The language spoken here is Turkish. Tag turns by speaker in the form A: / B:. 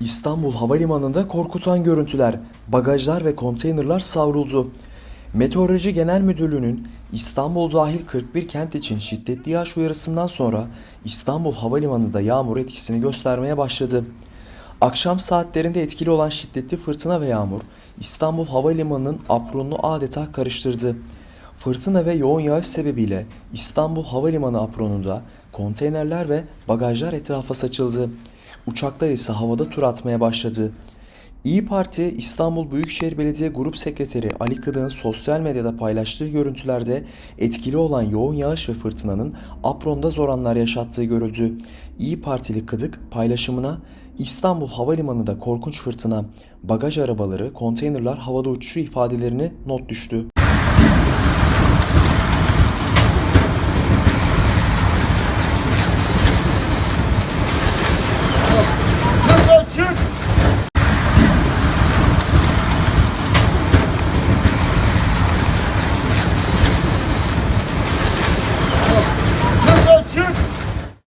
A: İstanbul Havalimanı'nda korkutan görüntüler, bagajlar ve konteynerlar savruldu. Meteoroloji Genel Müdürlüğü'nün İstanbul dahil 41 kent için şiddetli yağış uyarısından sonra İstanbul Havalimanı'nda yağmur etkisini göstermeye başladı. Akşam saatlerinde etkili olan şiddetli fırtına ve yağmur İstanbul Havalimanı'nın apronunu adeta karıştırdı. Fırtına ve yoğun yağış sebebiyle İstanbul Havalimanı apronunda konteynerler ve bagajlar etrafa saçıldı. Uçaklar ise havada tur atmaya başladı. İyi Parti İstanbul Büyükşehir Belediye Grup Sekreteri Ali Kıdık'ın sosyal medyada paylaştığı görüntülerde etkili olan yoğun yağış ve fırtınanın apronda zor anlar yaşattığı görüldü. İyi Partili Kıdık paylaşımına İstanbul Havalimanı'nda korkunç fırtına, bagaj arabaları, konteynerlar havada uçuşu ifadelerini not düştü.